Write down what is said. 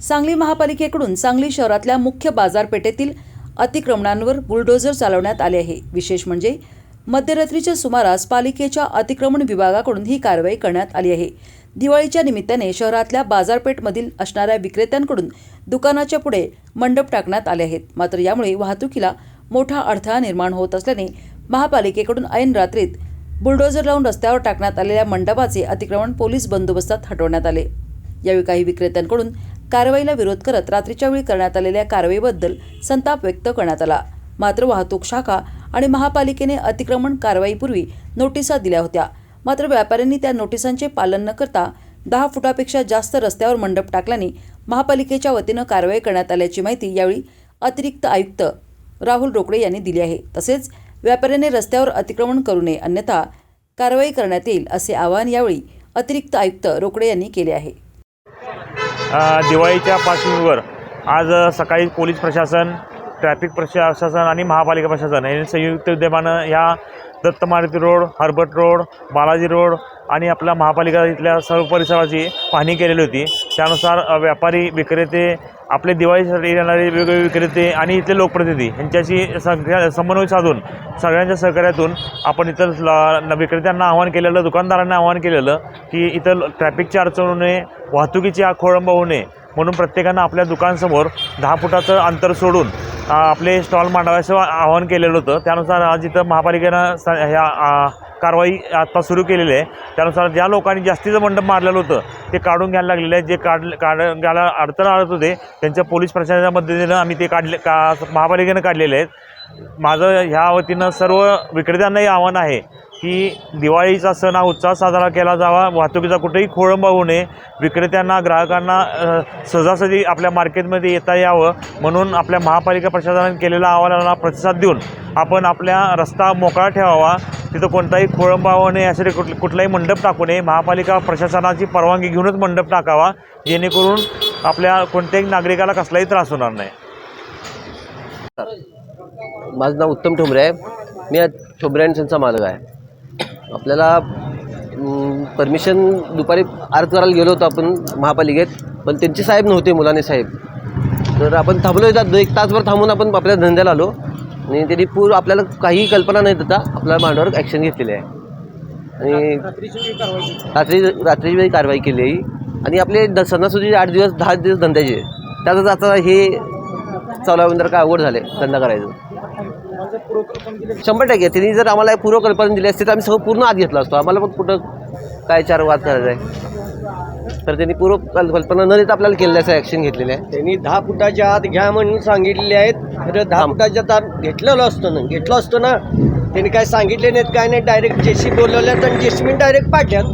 सांगली महापालिकेकडून सांगली शहरातल्या मुख्य बाजारपेठेतील अतिक्रमणांवर बुलडोझर चालवण्यात आले आहे. विशेष म्हणजे मध्यरात्रीच्या सुमारास पालिकेच्या अतिक्रमण विभागाकडून ही कारवाई करण्यात आली आहे. दिवाळीच्या निमित्ताने शहरातल्या बाजारपेठमधील असणाऱ्या विक्रेत्यांकडून दुकानाच्या पुढे मंडप टाकण्यात आले आहेत. मात्र यामुळे वाहतुकीला मोठा अडथळा निर्माण होत असल्याने महापालिकेकडून ऐन रात्रीत बुलडोझर लावून रस्त्यावर टाकण्यात आलेल्या मंडपाचे अतिक्रमण पोलीस बंदोबस्तात हटवण्यात आले. यावेळी काही विक्रेत्यांकडून कारवाईला विरोध करत रात्रीच्या वेळी करण्यात आलेल्या कारवाईबद्दल संताप व्यक्त करण्यात आला. मात्र वाहतूक शाखा आणि महापालिकेने अतिक्रमण कारवाईपूर्वी नोटिसा दिल्या होत्या. मात्र व्यापाऱ्यांनी त्या नोटिसांचे पालन न करता दहा फुटापेक्षा जास्त रस्त्यावर मंडप टाकल्याने महापालिकेच्या वतीनं कारवाई करण्यात आल्याची माहिती यावेळी अतिरिक्त आयुक्त राहुल रोकडे यांनी दिली आहे. तसेच व्यापाऱ्याने रस्त्यावर अतिक्रमण करू नये अन्यथा कारवाई करण्यात येईल असे आवाहन यावेळी अतिरिक्त आयुक्त रोकडे यांनी केले आहे. दिवाळीच्या पार्श्वभूमीवर आज सकाळी पोलीस प्रशासन ट्रॅफिक प्रशासन आणि महापालिका प्रशासन यांनी संयुक्त विद्यमानं ह्या Datta Maruti road Herbert road Balaji road आणि आपल्या महापालिका इथल्या सर्व परिसराची पाहणी केलेली होती. त्यानुसार व्यापारी विक्रेते आपले दिवाळीसाठी येणारे वेगवेगळे विक्रेते आणि इथले लोकप्रतिनिधी यांच्याशी संख्या समन्वय साधून सगळ्यांच्या सहकार्यातून आपण इतर ल- विक्रेत्यांना आवाहन केलेलं दुकानदारांना आवाहन केलेलं की इथं ट्रॅफिकची अडचण होऊ नये वाहतुकीची आ- खोळंब होऊ नये म्हणून प्रत्येकानं आपल्या दुकानसमोर दहा फुटाचं अंतर सोडून आपले स्टॉल मांडावयाचं आवाहन केलेलं होतं. त्यानुसार आज इथं महापालिकेनं स ह्या कारवाई आता सुरू केलेली आहे. त्यानुसार ज्या लोकांनी जास्तीचं मंडप मारलेलं होतं ते काढून घ्यायला लागलेलं आहे जे काढ काढ घ्यायला अडचण आणत होते त्यांच्या पोलीस प्रशासनाच्या मदतीनं आम्ही ते काढले का महापालिकेनं काढलेले आहेत. माझं ह्या वतीनं सर्व विक्रेत्यांनाही आव्हान आहे की दिवाळीचा सण हा उत्साह साजरा केला जावा. वाहतुकीचा कुठेही खोळंबा होऊ नये. विक्रेत्यांना ग्राहकांना सहजासहजी आपल्या मार्केटमध्ये येता यावं. म्हणून आपल्या महापालिका प्रशासनाने केलेल्या अहवालाला प्रतिसाद देऊन आपण आपल्या रस्ता मोकळा ठेवावा. तिथं कोणताही खोळंबा होऊ नये. यासाठी कुठ कुठलाही मंडप टाकू नये. महापालिका प्रशासनाची परवानगी घेऊनच मंडप टाकावा. जेणेकरून आपल्या कोणत्याही नागरिकाला कसलाही त्रास होणार नाही. माझं नाव उत्तम ठोंबरे आहे. मी आज ठोंबरे अँड मालक आहे. आपल्याला परमिशन दुपारी अर्ज करायला गेलो होतो आपण महापालिकेत पण त्यांचे साहेब नव्हते मुलाने साहेब. तर आपण थांबलो इथं एक तासभर थांबून आपण आपल्या धंद्याला आलो. आणि त्यांनी पूर आपल्याला काही कल्पना नाही देता आपल्या मांडवर ॲक्शन घेतलेली आहे. आणि रात्री रात्रीची वेळी कारवाई केली आहे. आणि आपले द सणासुदीचे आठ दिवस दहा दिवस धंद्याचे. त्यातच आता हे चालू जर काय अवघड झाले धंदा करायचं. शंभर टक्के त्यांनी जर आम्हाला पूर्वकल्पना दिली असती तर आम्ही सगळं पूर्ण आत घेतला असतो. आम्हाला पण कुठं काय चार वाद करायचा आहे. तर त्यांनी पूर्व कल- कल्पना न देता आपल्याला केलेलं असं ॲक्शन घेतलेलं आहे त्यांनी दहा फुटाच्या आत घ्या म्हणून सांगितलेले आहेत. खरं दहा फुटाच्या आत घेतलेलं असतं ना घेतलं असतं ना त्यांनी काय सांगितले नाहीत काय नाही डायरेक्ट जेसी बोलवल्यात आणि जेसीबी डायरेक्ट पाडल्यात